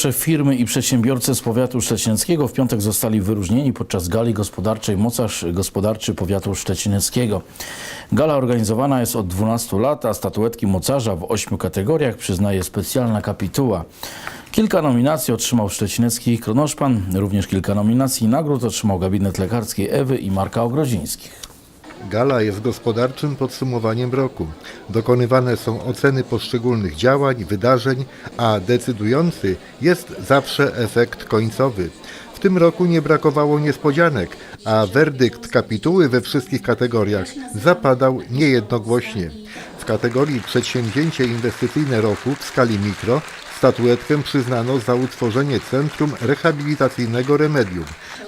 Najlepsze firmy i przedsiębiorcy z powiatu szczecińskiego w piątek zostali wyróżnieni podczas gali gospodarczej Mocarz Gospodarczy Powiatu Szczecińskiego. Gala organizowana jest od 12 lat, a statuetki mocarza w ośmiu kategoriach przyznaje specjalna kapituła. Kilka nominacji otrzymał szczecinecki kronoszpan, również kilka nominacji i nagród otrzymał gabinet lekarski Ewy i Marka Ogrodzińskich. Gala jest gospodarczym podsumowaniem roku. Dokonywane są oceny poszczególnych działań, wydarzeń, a decydujący jest zawsze efekt końcowy. W tym roku nie brakowało niespodzianek, a werdykt kapituły we wszystkich kategoriach zapadał niejednogłośnie. W kategorii Przedsięwzięcie inwestycyjne roku w skali mikro statuetkę przyznano za utworzenie Centrum Rehabilitacyjnego Remedium.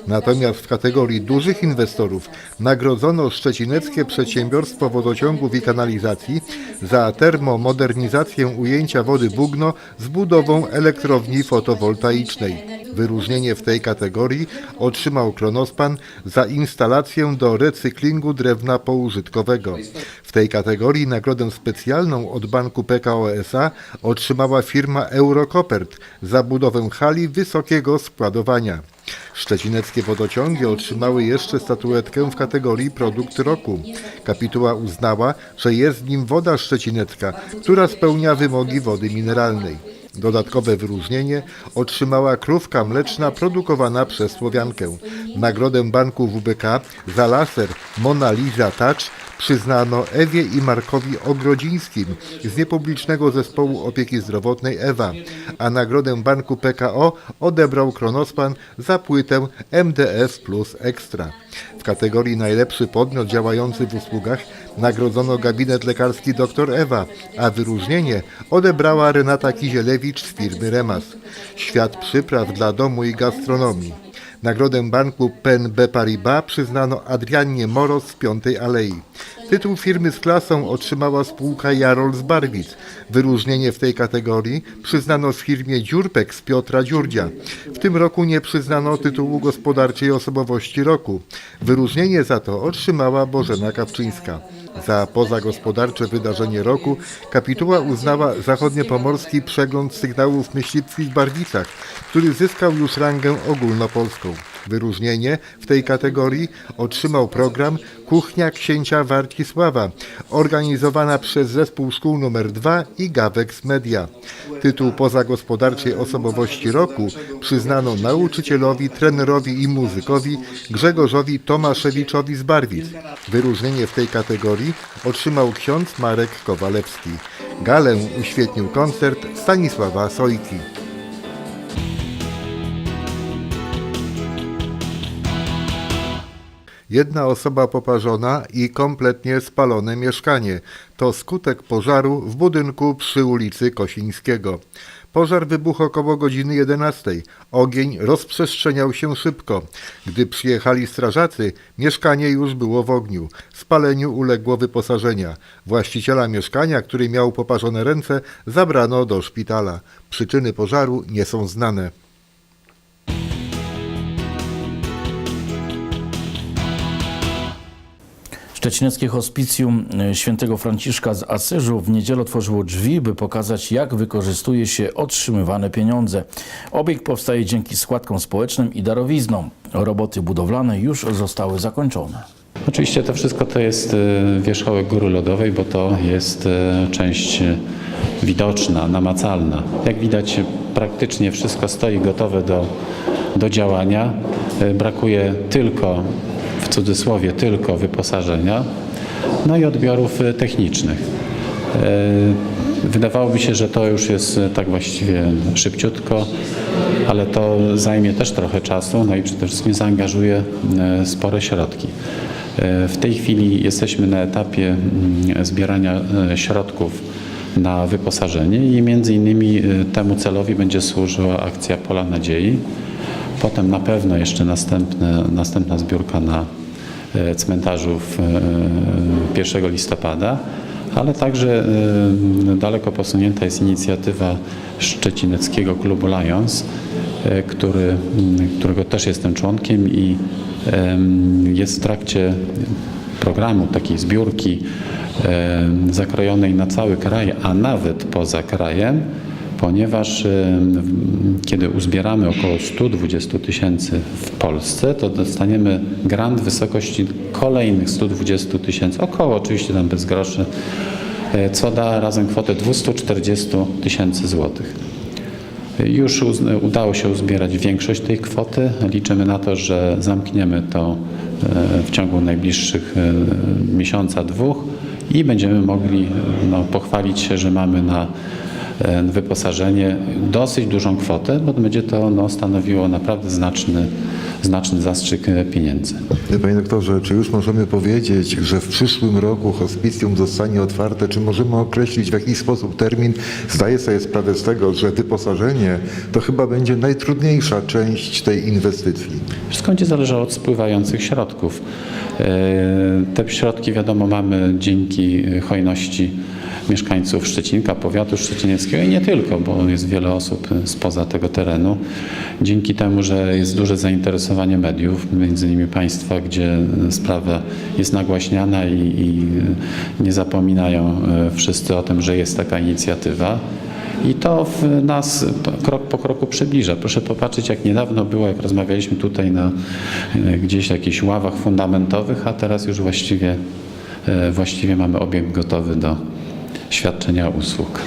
Natomiast w kategorii dużych inwestorów nagrodzono Szczecineckie Przedsiębiorstwo Wodociągów i Kanalizacji za termomodernizację ujęcia wody Bugno z budową elektrowni fotowoltaicznej. Wyróżnienie w tej kategorii otrzymał Kronospan za instalację do recyklingu drewna poużytkowego. W tej kategorii nagrodę specjalną od banku PKO SA otrzymała firma Eurokopert za budowę hali wysokiego składowania. Szczecineckie wodociągi otrzymały jeszcze statuetkę w kategorii Produkt Roku. Kapituła uznała, że jest nim woda szczecinecka, która spełnia wymogi wody mineralnej. Dodatkowe wyróżnienie otrzymała krówka mleczna produkowana przez Słowiankę. Nagrodę banku WBK za laser Mona Lisa Touch przyznano Ewie i Markowi Ogrodzińskim z niepublicznego zespołu opieki zdrowotnej EWA, a nagrodę banku PKO odebrał Kronospan za płytę MDF Plus Extra. W kategorii najlepszy podmiot działający w usługach nagrodzono gabinet lekarski dr Ewa, a wyróżnienie odebrała Renata Kizielewicz z firmy Remas. Świat przypraw dla domu i gastronomii. Nagrodę banku PNB Paribas przyznano Adriannie Moros z Piątej Alei. Tytuł firmy z klasą otrzymała spółka Jarol z Barwic. Wyróżnienie w tej kategorii przyznano firmie Dziurpek z Piotra Dziurdzia. W tym roku nie przyznano tytułu gospodarczej osobowości roku. Wyróżnienie za to otrzymała Bożena Kawczyńska. Za pozagospodarcze wydarzenie roku kapituła uznała zachodniopomorski przegląd sygnałów myśliwskich w Barwicach, który zyskał już rangę ogólnopolską. Wyróżnienie w tej kategorii otrzymał program Kuchnia Księcia Warcisława, organizowana przez Zespół Szkół nr 2 i Gawex Media. Tytuł pozagospodarczej osobowości roku przyznano nauczycielowi, trenerowi i muzykowi Grzegorzowi Tomaszewiczowi z Barwic. Wyróżnienie w tej kategorii otrzymał ksiądz Marek Kowalewski. Galę uświetnił koncert Stanisława Sojki. Jedna osoba poparzona i kompletnie spalone mieszkanie. To skutek pożaru w budynku przy ulicy Kosińskiego. Pożar wybuchł około godziny 11. Ogień rozprzestrzeniał się szybko. Gdy przyjechali strażacy, mieszkanie już było w ogniu. Spaleniu uległo wyposażenia. Właściciela mieszkania, który miał poparzone ręce, zabrano do szpitala. Przyczyny pożaru nie są znane. Szczecineckie hospicjum e, świętego Franciszka z Asyżu w niedzielę otworzyło drzwi, by pokazać, jak wykorzystuje się otrzymywane pieniądze. Obiekt powstaje dzięki składkom społecznym i darowiznom. Roboty budowlane już zostały zakończone. Oczywiście to wszystko to jest e, wierzchołek góry lodowej, bo to jest e, część widoczna, namacalna. Jak widać, praktycznie wszystko stoi gotowe do, do działania. Brakuje tylko, w cudzysłowie, tylko wyposażenia, no i odbiorów e, technicznych. E, Wydawałoby się, że to już jest e, tak właściwie szybciutko, ale to zajmie też trochę czasu, no i przede wszystkim zaangażuje spore środki. W tej chwili jesteśmy na etapie mm, zbierania środków na wyposażenie i między innymi temu celowi będzie służyła akcja Pola Nadziei. Potem na pewno jeszcze następne, następna zbiórka na e, cmentarzu w e, 1 listopada, ale także e, daleko posunięta jest inicjatywa Szczecineckiego Klubu Lions, e, który, którego też jestem członkiem i jest w trakcie programu takiej zbiórki zakrojonej na cały kraj, a nawet poza krajem, ponieważ kiedy uzbieramy około 120 tysięcy w Polsce, to dostaniemy grant w wysokości kolejnych 120 tysięcy, około oczywiście tam bez groszy, e, co da razem kwotę 240 tysięcy złotych. Już udało się uzbierać większość tej kwoty. Liczymy na to, że zamkniemy to e, w ciągu najbliższych e, miesiąca, dwóch i będziemy mogli no, pochwalić się, że mamy na wyposażenie dosyć dużą kwotę, bo będzie to no, stanowiło naprawdę znaczny, znaczny zastrzyk e, pieniędzy. Panie doktorze, czy już możemy powiedzieć, że w przyszłym roku hospicjum zostanie otwarte? Czy możemy określić w jakiś sposób termin? Zdaję sobie sprawę z tego, że wyposażenie to chyba będzie najtrudniejsza część tej inwestycji. Wszystko będzie zależało od spływających środków. E, Te środki, wiadomo, mamy dzięki hojności mieszkańców Szczecinka, powiatu szczecinieckiego i nie tylko, bo jest wiele osób spoza tego terenu. Dzięki temu, że jest duże zainteresowanie mediów, między innymi państwa, gdzie sprawa jest nagłaśniana i, i nie zapominają wszyscy o tym, że jest taka inicjatywa. I to nas krok po kroku przybliża. Proszę popatrzeć, jak niedawno było, jak rozmawialiśmy tutaj na gdzieś jakichś ławach fundamentowych, a teraz już właściwie, właściwie mamy obiekt gotowy do świadczenia usług.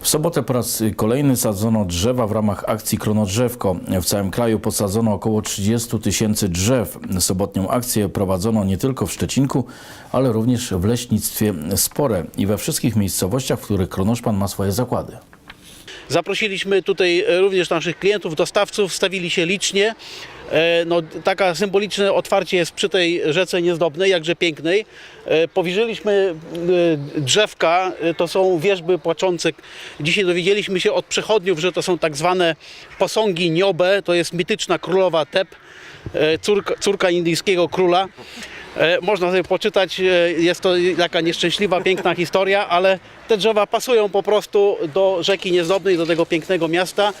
W sobotę po raz kolejny sadzono drzewa w ramach akcji Kronodrzewko. W całym kraju posadzono około 30 tysięcy drzew. Sobotnią akcję prowadzono nie tylko w Szczecinku, ale również w leśnictwie Spore i we wszystkich miejscowościach, w których Kronoszpan ma swoje zakłady. Zaprosiliśmy tutaj również naszych klientów, dostawców, stawili się licznie. E, No, taka symboliczne otwarcie jest przy tej rzece niezdobnej, jakże pięknej. E, Powierzyliśmy e, drzewka, to są wierzby płaczące. Dzisiaj dowiedzieliśmy się od przechodniów, że to są tak zwane posągi Niobe, to jest mityczna królowa Tep, e, córka, córka indyjskiego króla. E, Można sobie poczytać, e, jest to taka nieszczęśliwa, piękna historia, ale te drzewa pasują po prostu do rzeki Niezdobnej, do tego pięknego miasta,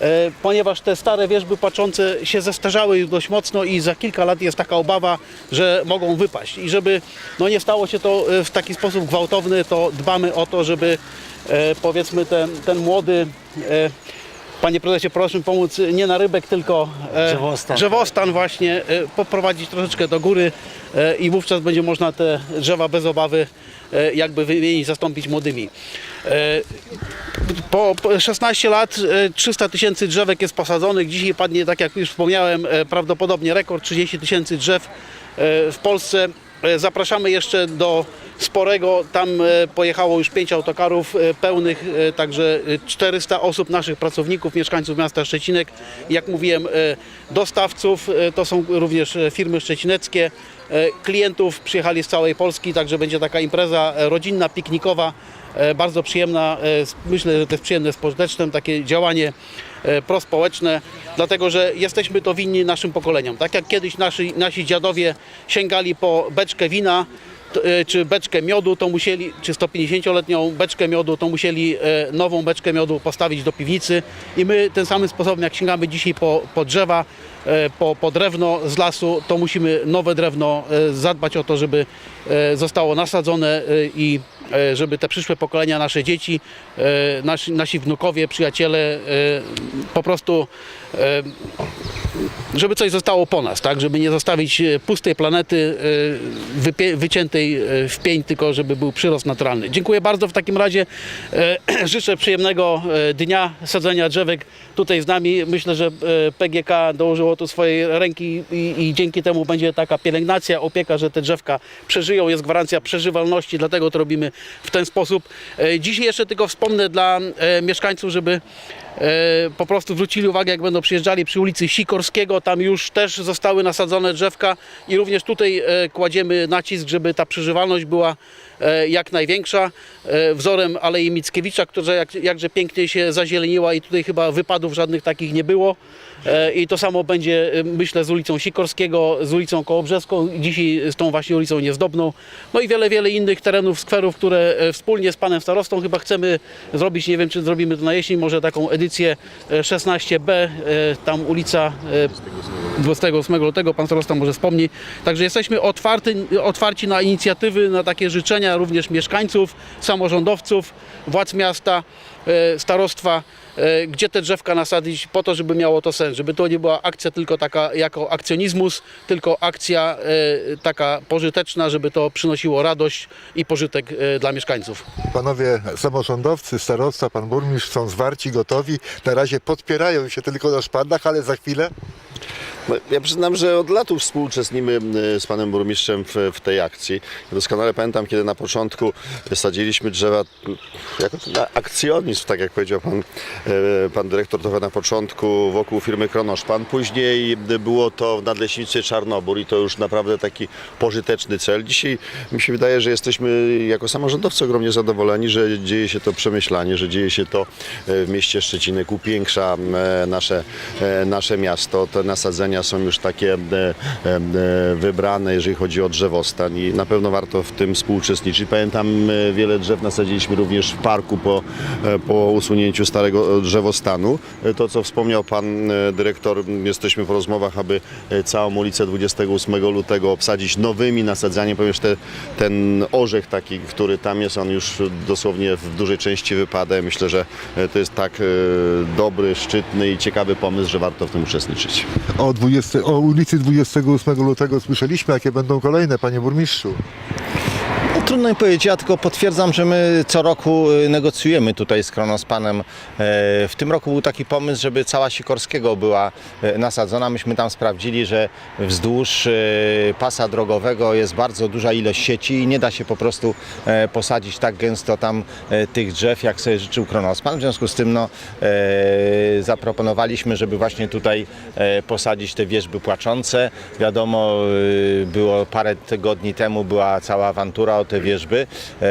e, ponieważ te stare wierzby patrzące się zestarzały już dość mocno i za kilka lat jest taka obawa, że mogą wypaść. I żeby no, nie stało się to w taki sposób gwałtowny, to dbamy o to, żeby powiedzmy ten, ten młody Panie prezesie, proszę pomóc nie na rybek, tylko e, Drzewostan. drzewostan właśnie e, poprowadzić troszeczkę do góry e, i wówczas będzie można te drzewa bez obawy e, jakby wymienić, zastąpić młodymi. E, po po 16 lat e, 300 tysięcy drzewek jest posadzonych. Dzisiaj padnie, tak jak już wspomniałem, e, prawdopodobnie rekord 30 tysięcy drzew e, w Polsce. E, Zapraszamy jeszcze do Sporego. Tam e, pojechało już pięć autokarów e, pełnych, także e, 400 osób, naszych pracowników, mieszkańców miasta Szczecinek. Jak mówiłem, dostawców, to są również firmy szczecineckie. Klientów przyjechali z całej Polski, także będzie taka impreza rodzinna, piknikowa, bardzo przyjemna. Myślę, że to jest przyjemne, spożyteczne takie działanie prospołeczne, dlatego że jesteśmy to winni naszym pokoleniom. Tak jak kiedyś nasi, nasi dziadowie sięgali po beczkę wina, e, czy beczkę miodu, to musieli, czy 150-letnią beczkę miodu, to musieli e, nową beczkę miodu postawić do piwnicy i my tym samym sposobem, jak sięgamy dzisiaj po, po drzewa, e, po, po drewno z lasu, to musimy nowe drewno e, zadbać o to, żeby e, zostało nasadzone e, i e, żeby te przyszłe pokolenia, nasze dzieci, e, nasi, nasi wnukowie, przyjaciele e, po prostu e, żeby coś zostało po nas, tak? Żeby nie zostawić e, pustej planety e, wyciętej e, w pień, tylko żeby był przyrost naturalny. Dziękuję bardzo w takim razie. Życzę przyjemnego dnia sadzenia drzewek tutaj z nami. Myślę, że PGK dołożyło tu swojej ręki i, i dzięki temu będzie taka pielęgnacja, opieka, że te drzewka przeżyją, jest gwarancja przeżywalności, dlatego to robimy w ten sposób. Dzisiaj jeszcze tylko wspomnę dla mieszkańców, żeby po prostu zwrócili uwagę, jak będą przyjeżdżali przy ulicy Sikorskiego, tam już też zostały nasadzone drzewka i również tutaj e, kładziemy nacisk, żeby ta przeżywalność była e, jak największa. E, Wzorem Alei Mickiewicza, która jak, jakże pięknie się zazieleniła i tutaj chyba wypadów żadnych takich nie było. E, I to samo będzie, e, myślę, z ulicą Sikorskiego, z ulicą Kołobrzeską, dzisiaj z tą właśnie ulicą Niezdobną. No i wiele, wiele innych terenów, skwerów, które e, wspólnie z panem starostą chyba chcemy zrobić, nie wiem czy zrobimy to na jesień, może taką edycję e, 16B, e, tam ulica e, 28 lutego, pan starosta może wspomni. Także jesteśmy otwarty, otwarci na inicjatywy, na takie życzenia, również mieszkańców, samorządowców, władz miasta, starostwa, gdzie te drzewka nasadzić po to, żeby miało to sens, żeby to nie była akcja tylko taka jako akcjonizmus, tylko akcja e, taka pożyteczna, żeby to przynosiło radość i pożytek e, dla mieszkańców. Panowie samorządowcy, starosta, pan burmistrz są zwarci, gotowi. Na razie podpierają się tylko na szpadach, ale za chwilę No, Ja przyznam, że od lat współuczestnimy z panem burmistrzem w, w tej akcji. Doskonale pamiętam, kiedy na początku sadziliśmy drzewa jako akcjonizm, tak jak powiedział pan, e, pan dyrektor trochę na początku wokół firmy Kronoszpan. Później było to w Nadleśnictwie Czarnobór i to już naprawdę taki pożyteczny cel. Dzisiaj mi się wydaje, że jesteśmy jako samorządowcy ogromnie zadowoleni, że dzieje się to przemyślanie, że dzieje się to e, w mieście Szczecinek, upiększa e, nasze, nasze miasto. Te nasadzenia są już takie e, e, wybrane, jeżeli chodzi o drzewostan i na pewno warto w tym współuczestniczyć. Pamiętam, e, wiele drzew nasadziliśmy również w parku po, e, po usunięciu starego drzewostanu. E, To, co wspomniał pan e, dyrektor, jesteśmy w rozmowach, aby e, całą ulicę 28 lutego obsadzić nowymi nasadzaniami, ponieważ te, ten orzech taki, który tam jest, on już dosłownie w dużej części wypada. Myślę, że e, to jest tak e, dobry, szczytny i ciekawy pomysł, że warto w tym uczestniczyć. o, 20, o ulicy 28 lutego słyszeliśmy, jakie będą kolejne, panie burmistrzu. No, trudno mi powiedzieć, ja tylko potwierdzam, że my co roku y, negocjujemy tutaj z Kronospanem. E, W tym roku był taki pomysł, żeby cała Sikorskiego była e, nasadzona. Myśmy tam sprawdzili, że wzdłuż e, pasa drogowego jest bardzo duża ilość sieci i nie da się po prostu posadzić tak gęsto tam tych drzew, jak sobie życzył Kronospan. W związku z tym no, zaproponowaliśmy, żeby właśnie tutaj posadzić te wierzby płaczące. Wiadomo, y, było parę tygodni temu była cała awantura o te wierzby. E,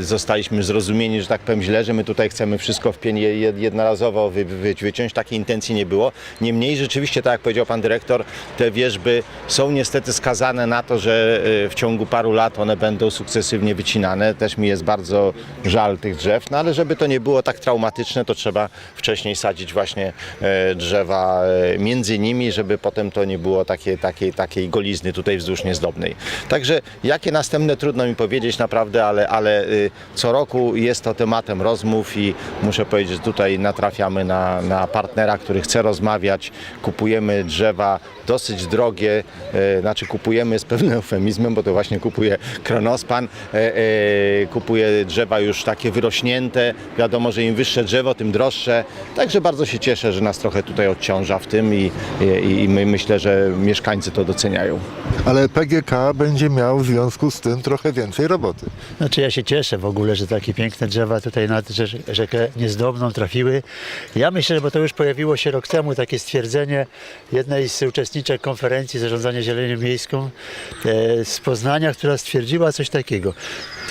Zostaliśmy zrozumieni, że tak powiem źle, że my tutaj chcemy wszystko w pień je- jednorazowo wy, wy, wyciąć. Takiej intencji nie było. Niemniej rzeczywiście, tak jak powiedział pan dyrektor, te wierzby są niestety skazane na to, że e, w ciągu paru lat one będą sukcesywnie wycinane. Też mi jest bardzo żal tych drzew, no ale żeby to nie było tak traumatyczne, to trzeba wcześniej sadzić właśnie e, drzewa między nimi, żeby potem to nie było takiej, takiej, takiej golizny tutaj wzdłuż niezdobnej. Także jakie następne trudno mi powiedzieć naprawdę, ale, ale y, co roku jest to tematem rozmów i muszę powiedzieć, że tutaj natrafiamy na, na partnera, który chce rozmawiać, kupujemy drzewa dosyć drogie, e, znaczy kupujemy z pewnym eufemizmem, bo to właśnie kupuje Kronospan, e, e, kupuje drzewa już takie wyrośnięte, wiadomo, że im wyższe drzewo, tym droższe, także bardzo się cieszę, że nas trochę tutaj odciąża w tym i, i, i my myślę, że mieszkańcy to doceniają. Ale PGK będzie miał w związku z tym trochę więcej roboty. Znaczy ja się cieszę w ogóle, że takie piękne drzewa tutaj na rzekę niezdobną trafiły. Ja myślę, bo to już pojawiło się rok temu takie stwierdzenie jednej z uczestniczek konferencji Zarządzania Zielenią Miejską e, z Poznania, która stwierdziła coś takiego.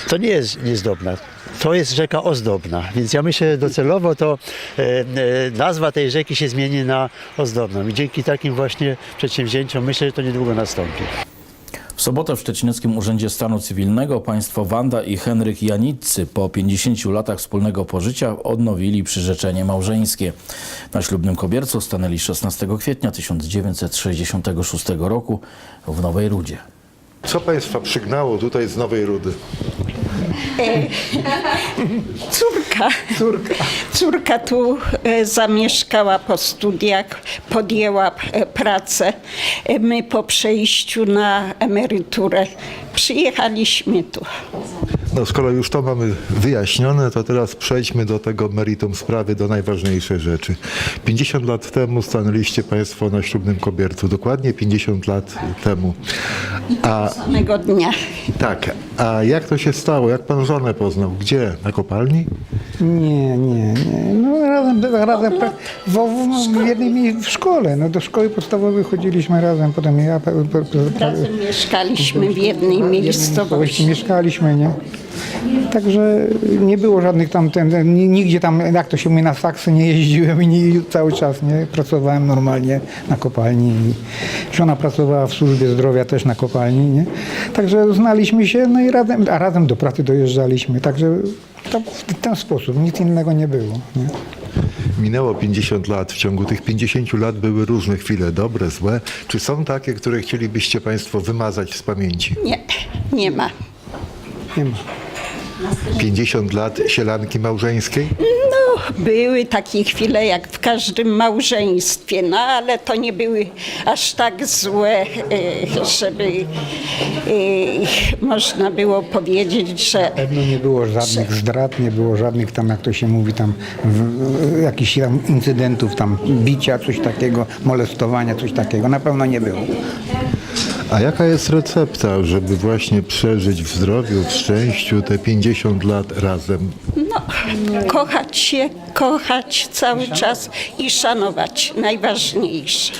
To nie jest niezdobna, to jest rzeka ozdobna, więc ja myślę docelowo to e, e, nazwa tej rzeki się zmieni na ozdobną i dzięki takim właśnie przedsięwzięciom myślę, że to niedługo nastąpi. W sobotę w Szczecińskim Urzędzie Stanu Cywilnego państwo Wanda i Henryk Janiccy po 50 latach wspólnego pożycia odnowili przyrzeczenie małżeńskie. Na ślubnym kobiercu stanęli 16 kwietnia 1966 roku w Nowej Rudzie. Co państwa przygnało tutaj z Nowej Rudy? Córka. Córka. Córka tu e, zamieszkała po studiach, podjęła e, pracę. E, My po przejściu na emeryturę przyjechaliśmy tu. No skoro już to mamy wyjaśnione, to teraz przejdźmy do tego meritum sprawy, do najważniejszej rzeczy. 50 lat temu stanęliście Państwo na ślubnym kobiercu, dokładnie 50 lat temu. A Samego dnia. tak, a jak to się stało? Jak Pan żonę poznał? Gdzie? Na kopalni? Nie, nie, nie. No razem, razem w, w, w jednej w szkole, no do szkoły podstawowej chodziliśmy razem, potem ja Razem mieszkaliśmy w jednej miejscowości. miejscowości mieszkaliśmy, nie? Także nie było żadnych tam, ten, ten, ni- nigdzie tam, jak to się mówi, na saksy nie jeździłem i nie, cały czas, nie? Pracowałem normalnie na kopalni i żona pracowała w służbie zdrowia też na kopalni, nie? Także znaliśmy się, no i razem, a razem do pracy dojeżdżaliśmy, także to w ten sposób, nic innego nie było, nie? Minęło 50 lat. W ciągu tych 50 lat były różne chwile, dobre, złe. Czy są takie, które chcielibyście Państwo wymazać z pamięci? Nie, nie ma. Nie ma. 50 lat sielanki małżeńskiej? Były takie chwile jak w każdym małżeństwie, no ale to nie były aż tak złe, e, żeby e, można było powiedzieć, że Na pewno nie było żadnych zdrad, nie było żadnych tam, jak to się mówi, tam w, jakichś tam incydentów, tam bicia, coś takiego, molestowania, coś takiego. Na pewno nie było. A jaka jest recepta, żeby właśnie przeżyć w zdrowiu, w szczęściu te 50 lat razem? kochać się, kochać cały czas i szanować, najważniejsze.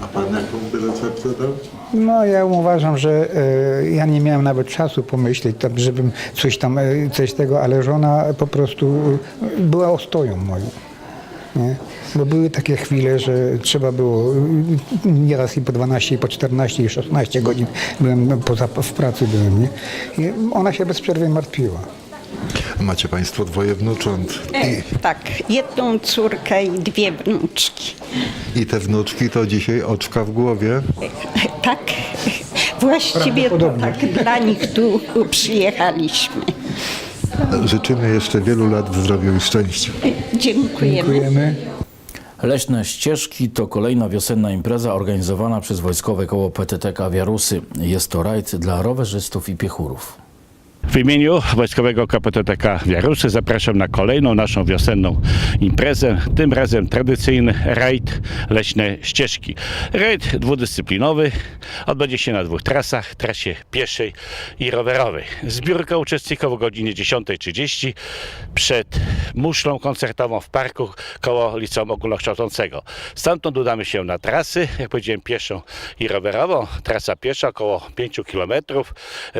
A pan jaką by receptę dał? No ja uważam, że e, ja nie miałem nawet czasu pomyśleć, tam, żebym coś tam, e, coś tego, ale żona po prostu e, była ostoją moją. Nie? Bo były takie chwile, że trzeba było nieraz i po 12, i po 14, i 16 godzin byłem poza, w pracy byłem, nie? I ona się bez przerwy martwiła. Macie państwo dwoje wnucząt. E, tak, jedną córkę i dwie wnuczki. I, I te wnuczki to dzisiaj oczka w głowie. Tak, właściwie to tak dla nich tu przyjechaliśmy. Życzymy jeszcze wielu lat w zdrowiu i szczęściu. Dziękujemy. Dziękujemy. Leśne ścieżki to kolejna wiosenna impreza organizowana przez Wojskowe Koło PTTK Wiarusy. Jest to rajd dla rowerzystów i piechurów. W imieniu Wojskowego KPTK Wiarusy zapraszam na kolejną naszą wiosenną imprezę, tym razem tradycyjny rajd Leśne Ścieżki. Rajd dwudyscyplinowy odbędzie się na dwóch trasach, trasie pieszej i rowerowej. Zbiórka uczestników o godzinie 10.30 przed muszlą koncertową w parku koło Liceum Ogólnokształcącego. Stamtąd udamy się na trasy, jak powiedziałem pieszą i rowerową. Trasa piesza około 5 km,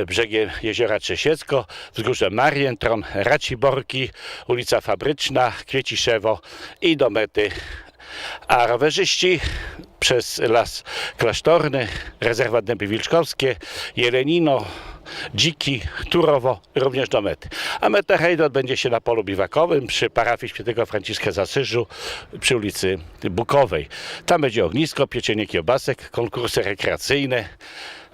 brzegiem jeziora Trzesiecko, wzgórze Marientron, Raciborki, ulica Fabryczna, Kwieciszewo i do mety a rowerzyści przez Las Klasztorny, rezerwat Dęby Wilczkowskie, Jelenino, Dziki, Turowo, również do mety. A meta rajdu odbędzie się na polu biwakowym przy parafii świętego Franciszka z Asyżu przy ulicy Bukowej. Tam będzie ognisko, pieczenie kiełbasek, konkursy rekreacyjne.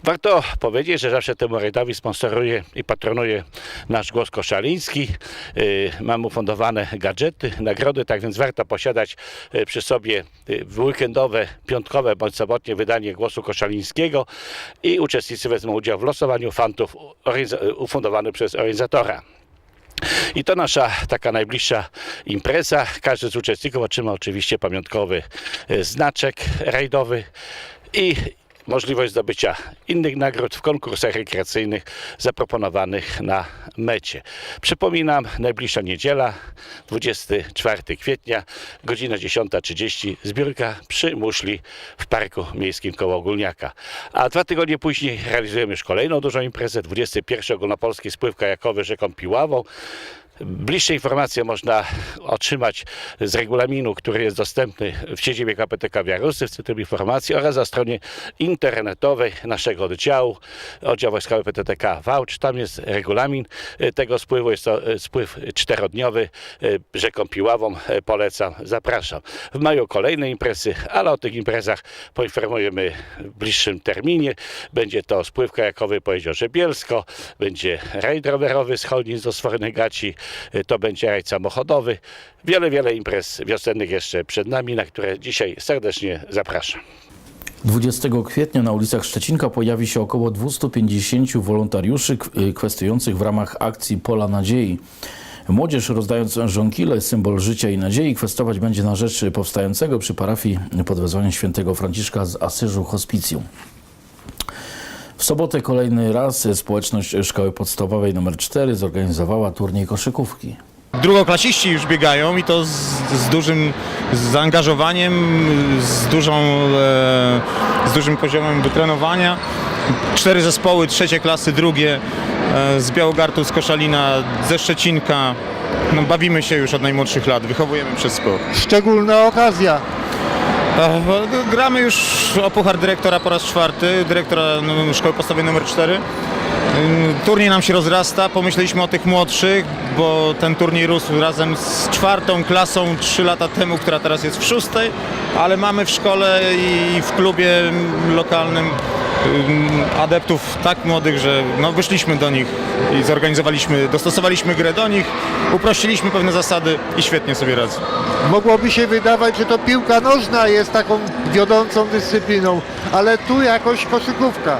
Warto powiedzieć, że zawsze temu rajdowi sponsoruje i patronuje nasz głos koszaliński. Yy, Mamy ufundowane gadżety, nagrody, tak więc warto posiadać yy, przy sobie w weekendowe, piątkowe bądź sobotnie wydanie głosu koszalińskiego i uczestnicy wezmą udział w losowaniu fantów ufundowanych przez organizatora. I to nasza taka najbliższa impreza. Każdy z uczestników otrzyma oczywiście pamiątkowy znaczek rajdowy i możliwość zdobycia innych nagród w konkursach rekreacyjnych zaproponowanych na mecie. Przypominam, najbliższa niedziela, 24 kwietnia, godzina 10.30, zbiórka przy muszli w Parku Miejskim koło Ogólniaka. A dwa tygodnie później realizujemy już kolejną dużą imprezę, 21 ogólnopolski spływ kajakowy rzeką Piławą. Bliższe informacje można otrzymać z regulaminu, który jest dostępny w siedzibie KPTK Wiarusy w Centrum Informacji oraz na stronie internetowej naszego oddziału, oddział wojskowy PTTK Wałcz. Tam jest regulamin e, tego spływu. Jest to e, spływ czterodniowy e, rzeką Piławą. Polecam, zapraszam. W maju kolejne imprezy, ale o tych imprezach poinformujemy w bliższym terminie. Będzie to spływ kajakowy po jeziorze Bielsko, będzie rajd rowerowy z Holnic do Sforny Gaci, to będzie rajd samochodowy. Wiele, wiele imprez wiosennych jeszcze przed nami, na które dzisiaj serdecznie zapraszam. 20 kwietnia na ulicach Szczecinka pojawi się około 250 wolontariuszy y, kwestujących w ramach akcji Pola Nadziei. Młodzież rozdając żonkile, symbol życia i nadziei, kwestować będzie na rzecz powstającego przy parafii pod wezwaniem świętego Franciszka z Asyżu hospicjum. W sobotę kolejny raz społeczność Szkoły Podstawowej nr 4 zorganizowała turniej koszykówki. Drugoklasiści już biegają i to z, z dużym zaangażowaniem, z, dużą, e, z dużym poziomem wytrenowania. Cztery zespoły, trzecie klasy, drugie e, z Białogartu, z Koszalina, ze Szczecinka. No, bawimy się już od najmłodszych lat, wychowujemy przez sport. Szczególna okazja. Gramy już o puchar dyrektora po raz czwarty, dyrektora Szkoły Podstawowej nr 4. Ym, Turniej nam się rozrasta, pomyśleliśmy o tych młodszych, bo ten turniej rósł razem z czwartą klasą trzy lata temu, która teraz jest w szóstej, ale mamy w szkole i w klubie lokalnym ym, adeptów tak młodych, że no, wyszliśmy do nich i zorganizowaliśmy, dostosowaliśmy grę do nich, uprościliśmy pewne zasady i świetnie sobie radzą. Mogłoby się wydawać, że to piłka nożna jest taką wiodącą dyscypliną, ale tu jakoś koszykówka.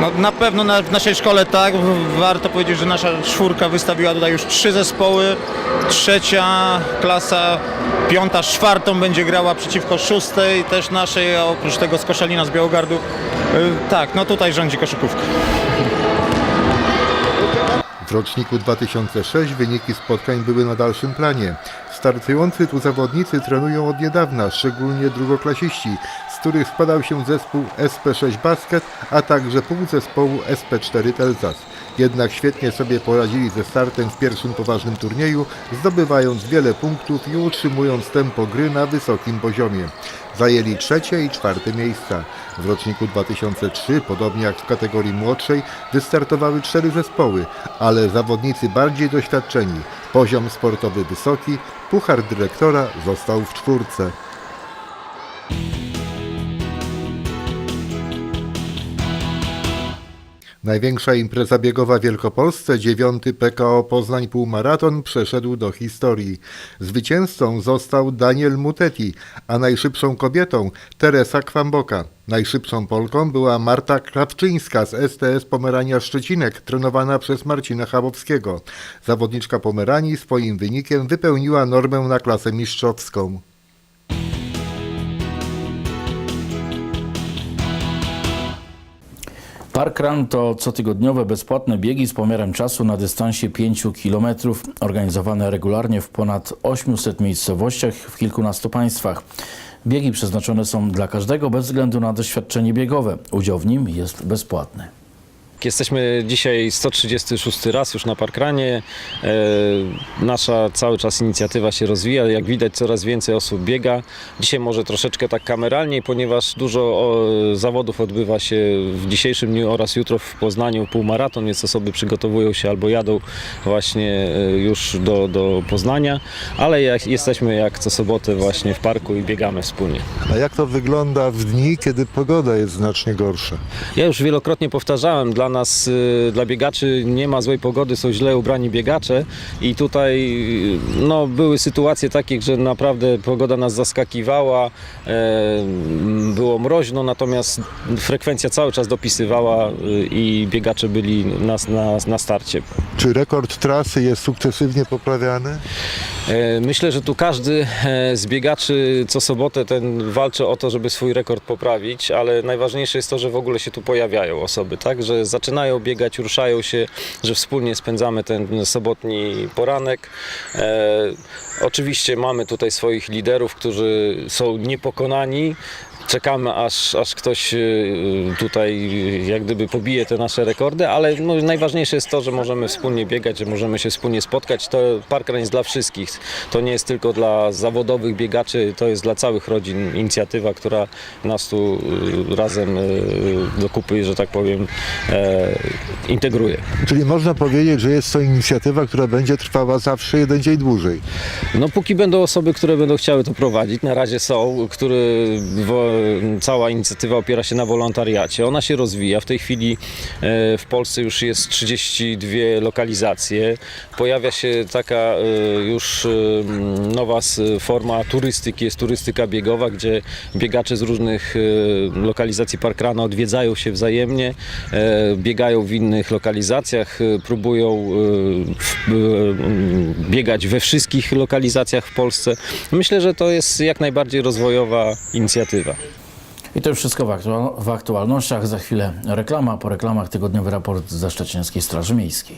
No, na pewno na, w naszej szkole tak. Warto powiedzieć, że nasza czwórka wystawiła tutaj już trzy zespoły. Trzecia klasa, piąta, czwartą będzie grała przeciwko szóstej, też naszej, a oprócz tego z Koszalina, z Białogardu. Y, Tak, no tutaj rządzi koszykówka. W roczniku 2006 wyniki spotkań były na dalszym planie. Startujący tu zawodnicy trenują od niedawna, szczególnie drugoklasiści, z których składał się zespół SP6 Basket, a także pół zespołu SP4 Telzas. Jednak świetnie sobie poradzili ze startem w pierwszym poważnym turnieju, zdobywając wiele punktów i utrzymując tempo gry na wysokim poziomie. Zajęli trzecie i czwarte miejsca. W roczniku 2003, podobnie jak w kategorii młodszej, wystartowały cztery zespoły, ale zawodnicy bardziej doświadczeni. Poziom sportowy wysoki, puchar dyrektora został w czwórce. Największa impreza biegowa w Wielkopolsce, dziewiąty PKO Poznań Półmaraton, przeszedł do historii. Zwycięzcą został Daniel Mutetti, a najszybszą kobietą Teresa Kwamboka. Najszybszą Polką była Marta Krawczyńska z STS Pomerania Szczecinek, trenowana przez Marcina Chabowskiego. Zawodniczka Pomeranii swoim wynikiem wypełniła normę na klasę mistrzowską. Parkrun to cotygodniowe bezpłatne biegi z pomiarem czasu na dystansie 5 km, organizowane regularnie w ponad 800 miejscowościach w kilkunastu państwach. Biegi przeznaczone są dla każdego bez względu na doświadczenie biegowe. Udział w nim jest bezpłatny. Jesteśmy dzisiaj 136 raz już na Parkranie. E, nasza cały czas inicjatywa się rozwija. Jak widać coraz więcej osób biega. Dzisiaj może troszeczkę tak kameralniej, ponieważ dużo zawodów odbywa się w dzisiejszym dniu oraz jutro w Poznaniu półmaraton, więc osoby przygotowują się albo jadą właśnie e, już do, do Poznania, ale jak, jesteśmy jak co sobotę właśnie w parku i biegamy wspólnie. A jak to wygląda w dni, kiedy pogoda jest znacznie gorsza? Ja już wielokrotnie powtarzałem, dla nas, y, dla biegaczy nie ma złej pogody, są źle ubrani biegacze i tutaj y, no, były sytuacje takie, że naprawdę pogoda nas zaskakiwała, e, było mroźno, natomiast frekwencja cały czas dopisywała y, i biegacze byli na, na, na starcie. Czy rekord trasy jest sukcesywnie poprawiany? E, Myślę, że tu każdy e, z biegaczy co sobotę ten walczy o to, żeby swój rekord poprawić, ale najważniejsze jest to, że w ogóle się tu pojawiają osoby, tak? Że zaczynają biegać, ruszają się, że wspólnie spędzamy ten sobotni poranek. Oczywiście mamy tutaj swoich liderów, którzy są niepokonani. Czekamy, aż, aż ktoś y, tutaj y, jak gdyby pobije te nasze rekordy, ale no, najważniejsze jest to, że możemy wspólnie biegać, że możemy się wspólnie spotkać. To parkrun jest dla wszystkich. To nie jest tylko dla zawodowych biegaczy, to jest dla całych rodzin inicjatywa, która nas tu y, razem do kupy, że tak powiem, e, integruje. Czyli można powiedzieć, że jest to inicjatywa, która będzie trwała zawsze jeden dzień dłużej. No póki będą osoby, które będą chciały to prowadzić, na razie są, które, wo, cała inicjatywa opiera się na wolontariacie. Ona się rozwija. W tej chwili e, w Polsce już jest 32 lokalizacje. Pojawia się taka e, już e, nowa forma turystyki, jest turystyka biegowa, gdzie biegacze z różnych lokalizacji parkrana odwiedzają się wzajemnie, biegają w innych lokalizacjach, próbują biegać we wszystkich lokalizacjach w Polsce. Myślę, że to jest jak najbardziej rozwojowa inicjatywa. I to już wszystko w, aktual- w aktualnościach. Za chwilę reklama, po reklamach tygodniowy raport ze Szczecińskiej Straży Miejskiej.